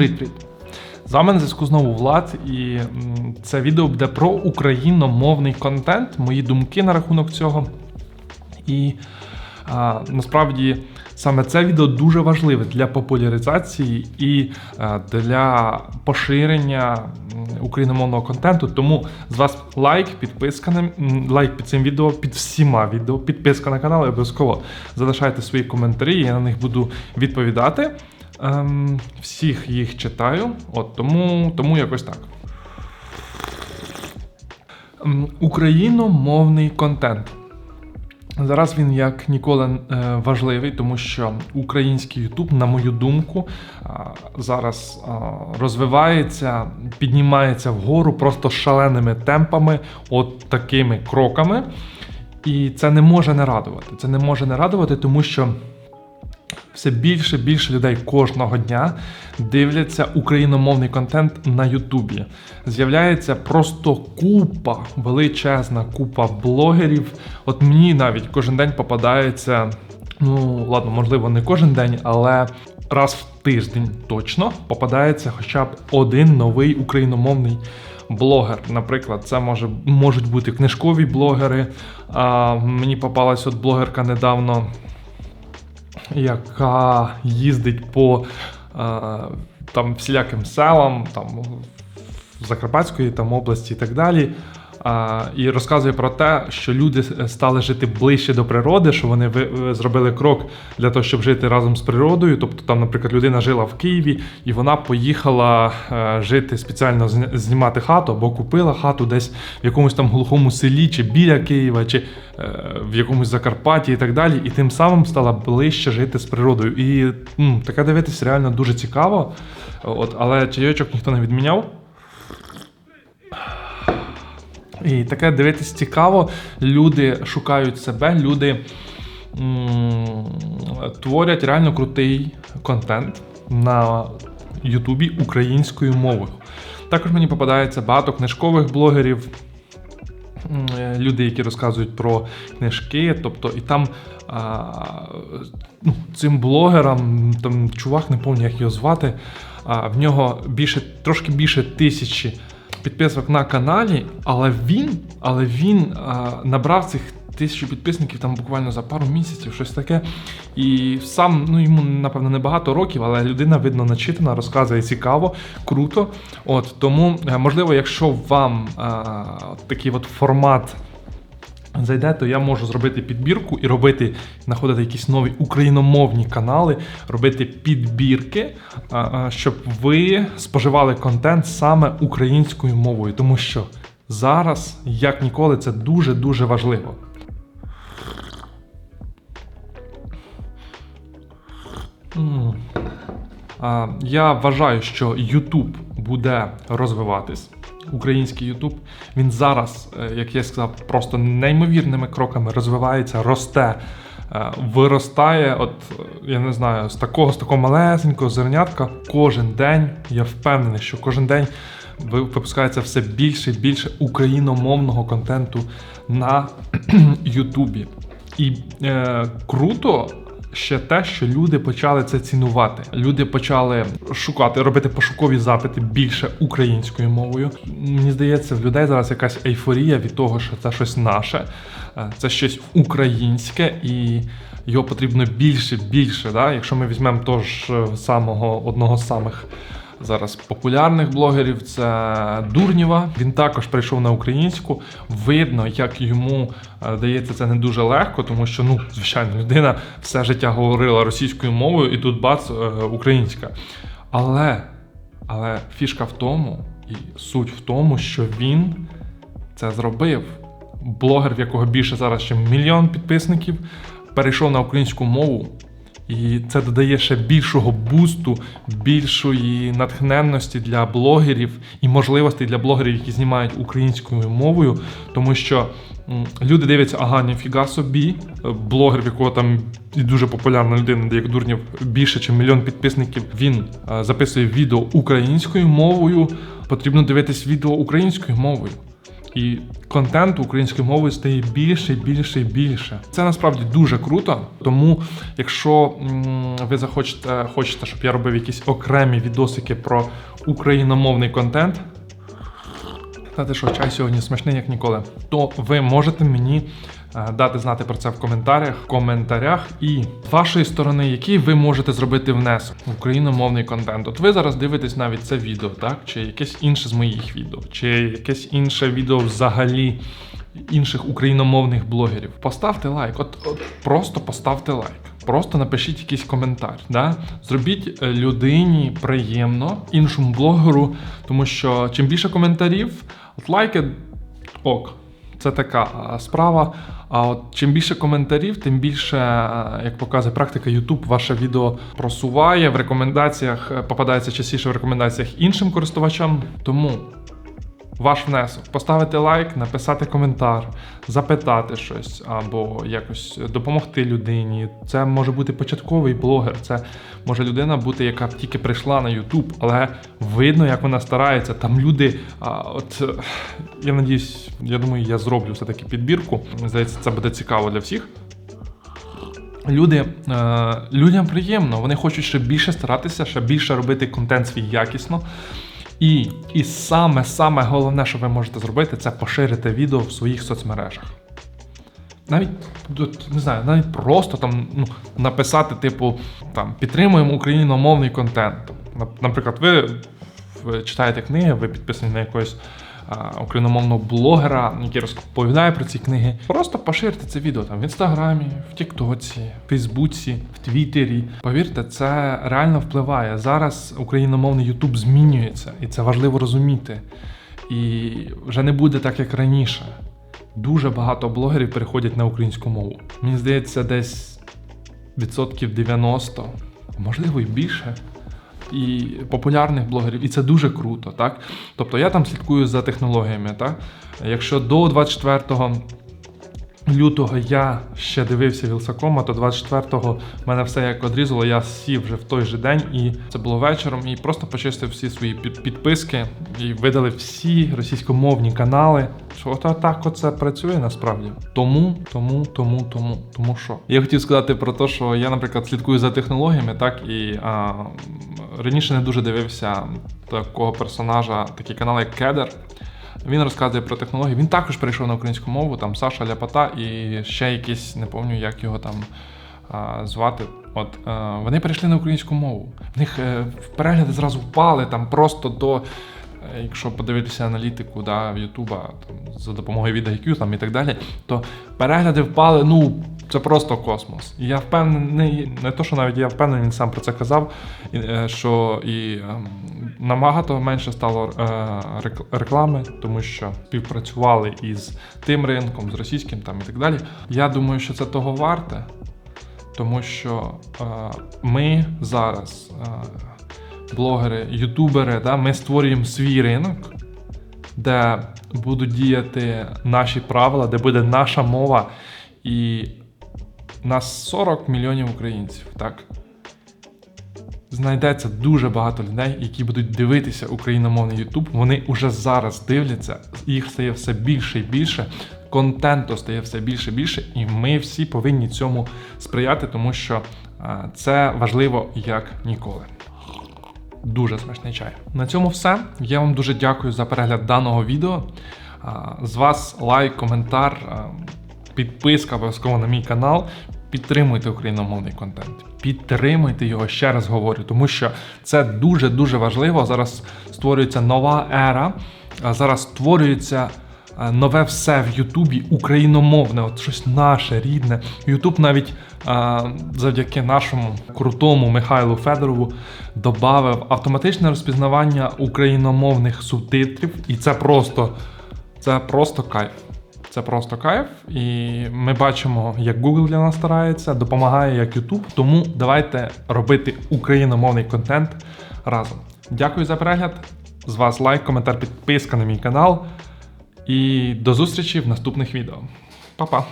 привіт! З вами на зв'язку знову Влад, і це відео буде про україномовний контент, мої думки на рахунок цього. І а, насправді саме це відео дуже важливе для популяризації і для поширення україномовного контенту. Тому з вас лайк, підписка на лайк під цим відео, під всіма відео, підписка на канал і обов'язково залишайте свої коментарі, я на них буду відповідати. Ем, всіх їх читаю, от тому, тому якось так. Ем, Україномовний контент. Зараз він як ніколи е, важливий, тому що український Ютуб, на мою думку, зараз розвивається, піднімається вгору просто шаленими темпами, от такими кроками. І це не може не радувати. Це не може не радувати, тому що все більше більше людей кожного дня дивляться україномовний контент на Ютубі. З'являється просто купа, величезна купа блогерів. От мені навіть кожен день попадається. Ну, ладно, можливо, не кожен день, але раз в тиждень точно попадається хоча б один новий україномовний блогер. Наприклад, це може можуть бути книжкові блогери. А, мені попалась от блогерка недавно яка їздить по е, там всіляким селам, там в Закарпатської там області і так далі. І розказує про те, що люди стали жити ближче до природи, що вони зробили крок для того, щоб жити разом з природою. Тобто, там, наприклад, людина жила в Києві, і вона поїхала е, жити спеціально знімати хату, або купила хату десь в якомусь там глухому селі, чи біля Києва, чи е, в якомусь Закарпатті і так далі. І тим самим стала ближче жити з природою. І м, таке дивитися реально дуже цікаво. От, але чайочок ніхто не відміняв. І таке дивитись цікаво. Люди шукають себе, люди м- творять реально крутий контент на Ютубі українською мовою. Також мені попадається багато книжкових блогерів, люди, які розказують про книжки. Тобто, і там а, ну, цим блогерам, там чувак, не пам'ятаю, як його звати, а, в нього більше, трошки більше тисячі підписок на каналі, але він, але він а, набрав цих тисячу підписників там буквально за пару місяців, щось таке. І сам, ну йому напевно не багато років, але людина видно начитана, розказує цікаво, круто. От тому, е, можливо, якщо вам а, такий от формат. Зайде, то я можу зробити підбірку і робити, знаходити якісь нові україномовні канали, робити підбірки, щоб ви споживали контент саме українською мовою, тому що зараз, як ніколи, це дуже дуже важливо. Я вважаю, що YouTube буде розвиватись. Український YouTube, він зараз, е, як я сказав, просто неймовірними кроками розвивається, росте, е, виростає. От я не знаю, з такого, з такого малесенького зернятка кожен день. Я впевнений, що кожен день випускається все більше і більше україномовного контенту на Ютубі. І е, круто ще те, що люди почали це цінувати. Люди почали шукати, робити пошукові запити більше українською мовою. Мені здається, в людей зараз якась ейфорія від того, що це щось наше, е, це щось українське і. Його потрібно більше, більше. Да? Якщо ми візьмемо того ж е, самого одного з самих зараз популярних блогерів, це Дурнєва. Він також прийшов на українську. Видно, як йому е, дається це не дуже легко, тому що, ну, звичайно, людина все життя говорила російською мовою, і тут бац, е, українська. Але, але фішка в тому, і суть в тому, що він це зробив. Блогер, в якого більше зараз ще мільйон підписників, перейшов на українську мову. І це додає ще більшого бусту, більшої натхненності для блогерів і можливостей для блогерів, які знімають українською мовою, тому що люди дивляться, ага, ніфіга собі, е, блогер, в якого там і дуже популярна людина, де як Дурнів, більше, ніж мільйон підписників, він е, записує відео українською мовою. Потрібно дивитись відео українською мовою. І контенту українською мовою стає більше, більше і більше. Це насправді дуже круто. Тому, якщо ви захочете, хочете, щоб я робив якісь окремі відосики про україномовний контент, Знаєте, що чай сьогодні смачний, як ніколи. То ви можете мені дати знати про це в коментарях, В коментарях і з вашої сторони, який ви можете зробити внесок в україномовний контент. От ви зараз дивитесь навіть це відео, так? Чи якесь інше з моїх відео, чи якесь інше відео взагалі інших україномовних блогерів. Поставте лайк, от, от просто поставте лайк. Просто напишіть якийсь коментар. Да? Зробіть е, людині приємно, іншому блогеру, тому що чим більше коментарів, от лайки ок. Це така справа. А от чим більше коментарів, тим більше, як показує практика, YouTube ваше відео просуває в рекомендаціях, е, попадається частіше в рекомендаціях іншим користувачам. Тому ваш внесок поставити лайк, написати коментар, запитати щось або якось допомогти людині. Це може бути початковий блогер, це може людина бути, яка тільки прийшла на YouTube, але видно, як вона старається. Там люди, а, от я надіюсь, я думаю, я зроблю все-таки підбірку. Здається, це буде цікаво для всіх. Люди, е, людям приємно, вони хочуть ще більше старатися, ще більше робити контент свій якісно. І, і саме саме головне, що ви можете зробити, це поширити відео в своїх соцмережах. Навіть не знаю, навіть просто там ну, написати, типу, там підтримуємо україномовний контент. Наприклад, ви, читаєте книги, ви підписані на якогось а, україномовного блогера, який розповідає про ці книги. Просто поширте це відео там в інстаграмі, в Тіктоці, в Фейсбуці, в Твіттері. Повірте, це реально впливає. Зараз україномовний Ютуб змінюється, і це важливо розуміти. І вже не буде так, як раніше. Дуже багато блогерів переходять на українську мову. Мені здається, десь відсотків 90, можливо і більше. І популярних блогерів, і це дуже круто, так? Тобто я там слідкую за технологіями, так? Якщо до 24 лютого я ще дивився Вілсакома, то 24-го мене все як одрізало, я сів вже в той же день, і це було вечором, і просто почистив всі свої під- підписки і видали всі російськомовні канали. Що от так оце працює насправді. Тому, тому, тому, тому, тому що. Я хотів сказати про те, що я, наприклад, слідкую за технологіями, так і а, раніше не дуже дивився такого персонажа, такий канал, як Кедер. Він розказує про технології. Він також перейшов на українську мову, там Саша Ляпота і ще якийсь, не пам'ятаю, як його там а, звати. От е, вони перейшли на українську мову. В них е, перегляди зразу впали там просто до. е, Якщо подивитися аналітику да, в Ютуба за допомогою VidIQ там і так далі, то перегляди впали, ну це просто космос. І я впевнений, не то, що навіть я впевнений, він сам про це казав, е, що і ем, набагато менше стало е, реклами, тому що співпрацювали із тим ринком, з російським там і так далі. Я думаю, що це того варте, тому що е, ми зараз, блогери, ютубери, ми створюємо свій ринок, де будуть діяти наші правила, де буде наша мова, і нас 40 мільйонів українців, так? Знайдеться дуже багато людей, які будуть дивитися україномовний YouTube. Вони уже зараз дивляться, їх стає все більше і більше. Контенту стає все більше і більше, і ми всі повинні цьому сприяти, тому що а, це важливо як ніколи. Дуже смачний чай. На цьому все. Я вам дуже дякую за перегляд даного відео. А, З вас лайк, коментар, а, підписка обов'язково на мій канал. Підтримуйте україномовний контент. Підтримуйте його, ще раз говорю, тому що це дуже-дуже важливо. Зараз створюється нова ера, зараз створюється е, нове все в Ютубі україномовне, от щось наше, рідне. Ютуб навіть а, завдяки нашому крутому Михайлу Федорову додав автоматичне розпізнавання україномовних субтитрів, і це просто, це просто кайф. Це просто кайф, і ми бачимо, як Google для нас старається, допомагає як YouTube. Тому давайте робити україномовний контент разом. Дякую за перегляд. З вас лайк, коментар, підписка на мій канал. І до зустрічі в наступних відео. Па-па!